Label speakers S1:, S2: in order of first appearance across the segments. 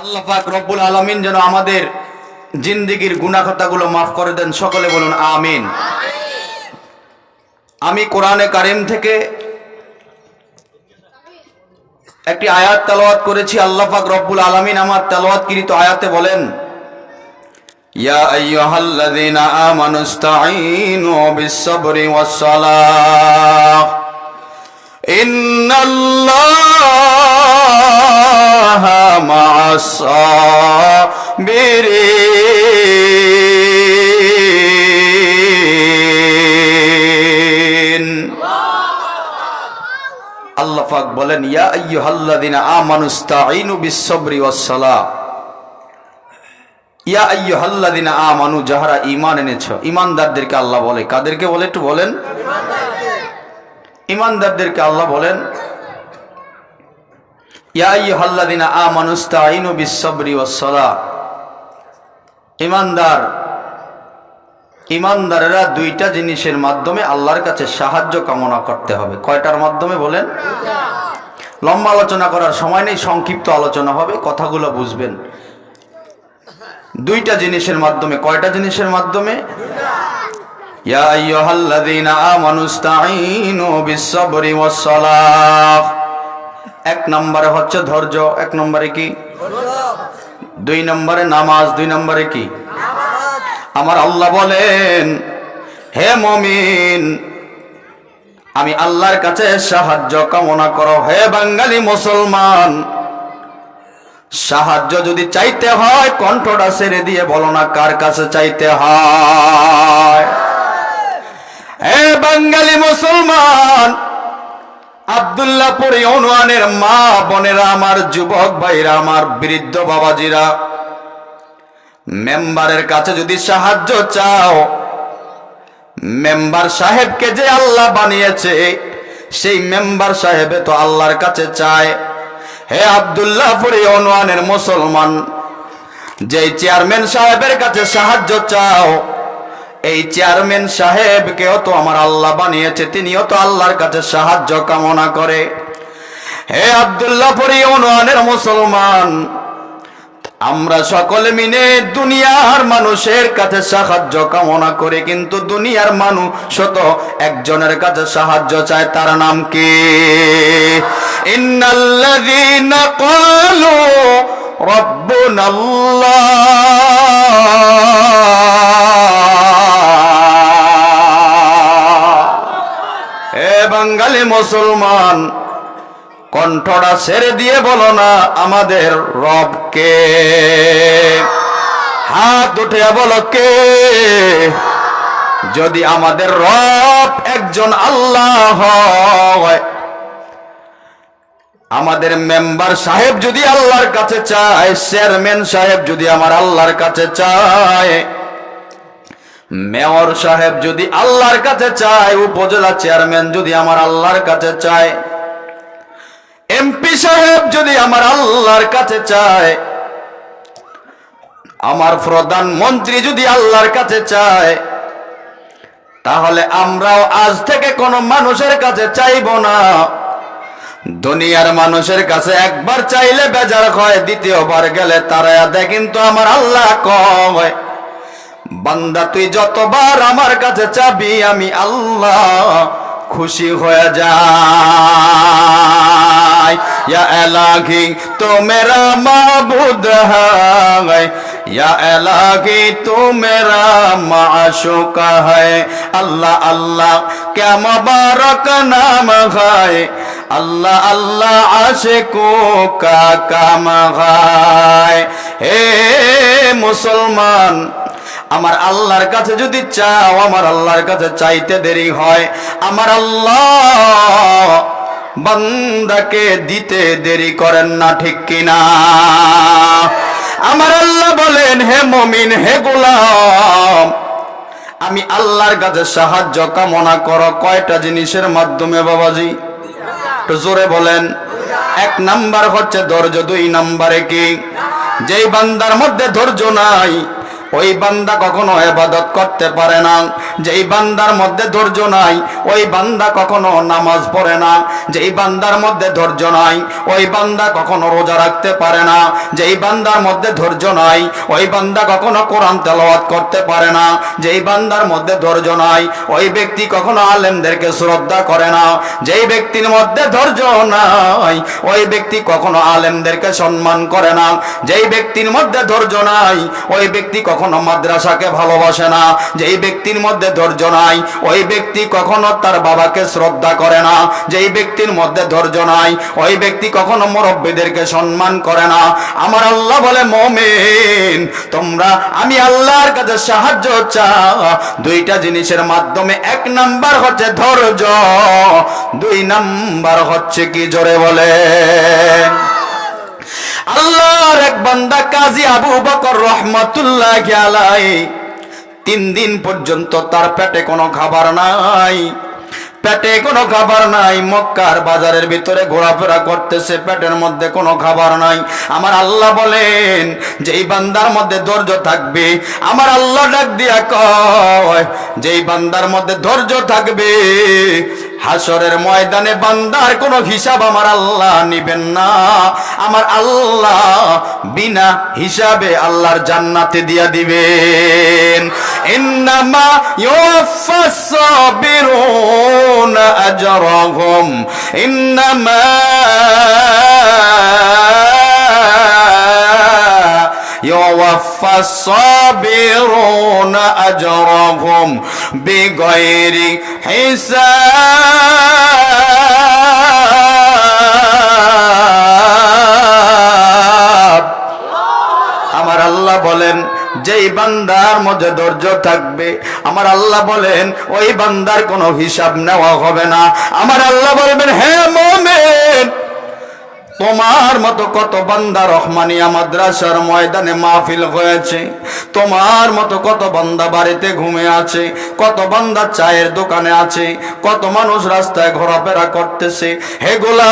S1: আল্লাহ পাক রব্বুল আলামিন যেন আমাদের জিন্দিগির গুনাখাতাগুলো মাফ করে দেন। সকলে বলুন, আমিন। আমি কোরআনে কারিম থেকে একটি আয়াত তেলাওয়াত করেছি। আল্লাহ পাক রব্বুল আলামিন আমার তেলাওয়াতকৃত আয়াতে বলেন ইয়া আইয়ুহাল্লাযীনা আমানু ইসতাঈনু বিস-সাবরি ওয়াস-সালাহ। ইন্নাল্লাহা মা'আস সাবিরিন আল্লাহ পাক বলেন, ইয়া আইয়ুহাল্লাযীনা আমানু ইসতাঈনু বিস-সাবরি ওয়াস-সালাহ। ইয়া আইয়ুহাল্লাযীনা আমানু, যাহারা ঈমান এনেছো। ঈমানদারদেরকে আল্লাহ বলে। কাদেরকে বলে একটু বলেন? ঈমানদারদেরকে আল্লাহ বলেন? দুইটা জিনিসের মাধ্যমে আল্লাহর কাছে সাহায্য কামনা করতে হবে। কয়টার মাধ্যমে বলেন? লম্বা আলোচনা করার সময় নেই, সংক্ষিপ্ত আলোচনা হবে, কথাগুলো বুঝবেন। দুইটা জিনিসের মাধ্যমে, কয়টা জিনিসের মাধ্যমে? এক নম্বরে হচ্ছে ধৈর্য, এক নম্বরে কি? দুই নম্বরে নামাজ, দুই নম্বরে কি? আমার আল্লাহ বলেন, হে মমিন, আমি আল্লাহর কাছে সাহায্য কামনা করো, হে বাঙালি মুসলমান। সাহায্য যদি চাইতে হয়, কণ্ঠটা ছেড়ে দিয়ে বলো না কার কাছে চাইতে হয়। হে বাঙালি মুসলমান আবদুল্লাহপুরি অনুয়ানের মা, বোনেরা আমার যুবক ভাইরা, আমার বৃদ্ধ বাবাজিরা, মেম্বারের কাছে যদি সাহায্য চাও, মেম্বার সাহেবকে যে আল্লাহ বানিয়েছে, সেই মেম্বার সাহেবে তো আল্লাহর কাছে চায়। হে আবদুল্লাহ ফুরি অনুয়ানের মুসলমান। যেই চেয়ারম্যান সাহেবের কাছে সাহায্য চাও, এই চেয়ারম্যান সাহেবকেও তো আমার আল্লাহ বানিয়েছে, তিনিও তো আল্লাহর কাছে সাহায্য কামনা করে। হে আবদুল্লাহ ফুরি অনুয়ানের মুসলমান, আমরা সকলে মিলে দুনিয়ার মানুষের কাছে সাহায্য কামনা করে, কিন্তু দুনিয়ার মানুষ তো একজনের কাছে সাহায্য চায়, তার নাম কি? ইন্নাল্লাযীনা ক্বালু রাব্বুনাল্লাহ। হে বাঙালি মুসলমান, কণ্ঠটা ছেড়ে দিয়ে বলো না আমাদের রবকে। হাত উঠে বলো কে? যদি আমাদের রব একজন আল্লাহ হয় আমাদের মেম্বার সাহেব যদি আল্লাহর কাছে চায়, চেয়ারম্যান সাহেব যদি আমার আল্লাহর কাছে চায়, মেয়র সাহেব যদি আল্লাহর কাছে চায়, উপজেলা চেয়ারম্যান যদি আমার আল্লাহর কাছে চায়, এমপি সাহেব যদি আমার আল্লাহর কাছে চায়, আমার প্রধানমন্ত্রী যদি আল্লাহর কাছে চায়, তাহলে আমরাও আজ থেকে কোন মানুষের কাছে চাইব না। দুনিয়ার মানুষের কাছে একবার চাইলে বেজার হয়, দ্বিতীয়বার গেলে তারা দেয়, কিন্তু আমার আল্লাহ কম হয়। বান্দা, তুই যতবার আমার কাছে চাবি, আমি আল্লাহ খুশি হয়ে যা ইয়া তো মেরা মাবুদ হয়। ইয়া তো মেরা মাশুক হয়। আল্লাহ আল্লাহ কে বারক নাম হয়। আল্লাহ আল্লাহ আছে কো কাকামাহায় হে মুসলমান, আমার আল্লাহর কাছে যদি চাও, আমার আল্লাহর কাছে চাইতে দেরি হয়। আমার আল্লাহ বান্দাকে দিতে দেরি করেন না, ঠিক কিনা? আমার আল্লাহ বলেন, হে মমিন, হে গোলাম, আমি আল্লাহর কাছে সাহায্য কামনা করো। কয়টা জিনিসের মাধ্যমে বাবাজি? একটু জোরে বলেন। এক নাম্বার হচ্ছে ধৈর্য, দুই নাম্বারে কি? যেই বান্দার মধ্যে ধৈর্য নাই ওই বান্দা কখনো এবাদত করতে পারে না। যেই বান্দার মধ্যে ধৈর্য নাই, ওই বান্দা কখনো নামাজ পড়ে না। যেই বান্দার মধ্যে ধৈর্য নাই, ওই বান্দা কখনো রোজা রাখতে পারে না। যেই বান্দার মধ্যে ধৈর্য নাই, ওই বান্দা কখনো কোরআন তেলাওয়াত করতে পারে না। যেই বান্দার মধ্যে ধৈর্য নাই, ওই ব্যক্তি কখনো আলেমদেরকে শ্রদ্ধা করে না। যেই ব্যক্তির মধ্যে ধৈর্য নাই, ওই ব্যক্তি কখনো আলেমদেরকে সম্মান করে না। যেই ব্যক্তির মধ্যে ধৈর্য নাই, ওই ব্যক্তি কখনো মাদ্রাসাকে ভালোবাসে না যেই ব্যক্তির মধ্যে ধৈর্য নাই, ওই ব্যক্তি কখনো তার বাবাকে শ্রদ্ধা করে না যেই ব্যক্তির মধ্যে ধৈর্য নাই, ওই ব্যক্তি কখনো মুরব্বীদেরকে সম্মান করে না। আমার আল্লাহ বলে, মমিন, তোমরা, আমি আল্লাহর কাছে সাহায্য চাও দুইটা জিনিসের মাধ্যমে, এক নাম্বার হচ্ছে ধৈর্য, দুই নাম্বার হচ্ছে কি জোরে বলে? আল্লাহর এক বান্দা কাজী আবু বকর রহমতুল্লাহ আলাই তিন দিন পর্যন্ত তার পেটে কোনো খাবার নাই। পেটে কোনো খাবার নাই, মক্কার বাজারের ভিতরে ঘোরাফেরা করতেছে, পেটের মধ্যে কোনো খাবার নাই। আমার আল্লাহ বলেন, যেই বান্দার মধ্যে ধৈর্য থাকবে, আমার আল্লাহ ডাক দিয়া কয়, যেই বান্দার মধ্যে ধৈর্য থাকবে হাসরের ময়দানে বান্দার কোনো হিসাব আমার আল্লাহ নিবেন না। আমার আল্লাহ বিনা হিসাবে আল্লাহর জান্নাতে দিয়া দিবেন। ইন্নামা ইন্নামা يوفى الصابرون أجرهم بغير حساب আমার আল্লাহ বলেন যেই বান্দার মধ্যে ধৈর্য থাকবে আমার আল্লাহ বলেন ওই বান্দার কোনো হিসাব নেওয়া হবে না আমার আল্লাহ বলবেন হ্যাঁ মোমেন তোমার মতো কত বান্দা রহমানিয়া মাদ্রাসার ময়দানে মাহফিল হয়েছে। তোমার মতো কত বান্দা বাড়িতে ঘুমে আছে, কত বান্দা চায়ের দোকানে আছে, কত মানুষ রাস্তায় ঘোরাফেরা করতেছে। হেগুলা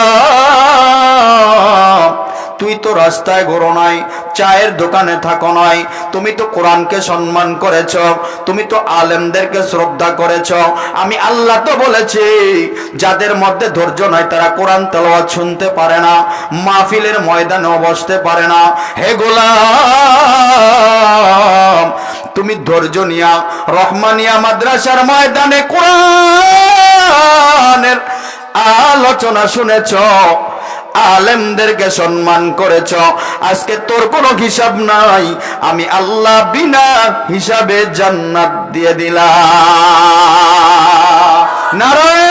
S1: তুই তো রাস্তায় ঘোরো নাই, চায়ের দোকানে থাকো নাই, তুমি তো কোরআনকে সম্মান করেছ, তুমি তো আলেমদেরকে শ্রদ্ধা করেছ। আমি আল্লাহ তো বলেছি, যাদের মধ্যে ধৈর্য নাই তারা কোরআন তেলাওয়াত শুনতে পারে না, মাহফিলের ময়দানেও বসতে পারে না। হে গোলাম, তুমি ধৈর্য নিয়া রহমানিয়া মাদ্রাসার ময়দানে কোরআনের আলোচনা শুনেছ। আলেমদেরকে সম্মান করেছ। আজকে তোর কোনো হিসাব নাই। আমি আল্লাহ বিনা হিসাবে জান্নাত দিয়ে দিলাম। নারায়ণ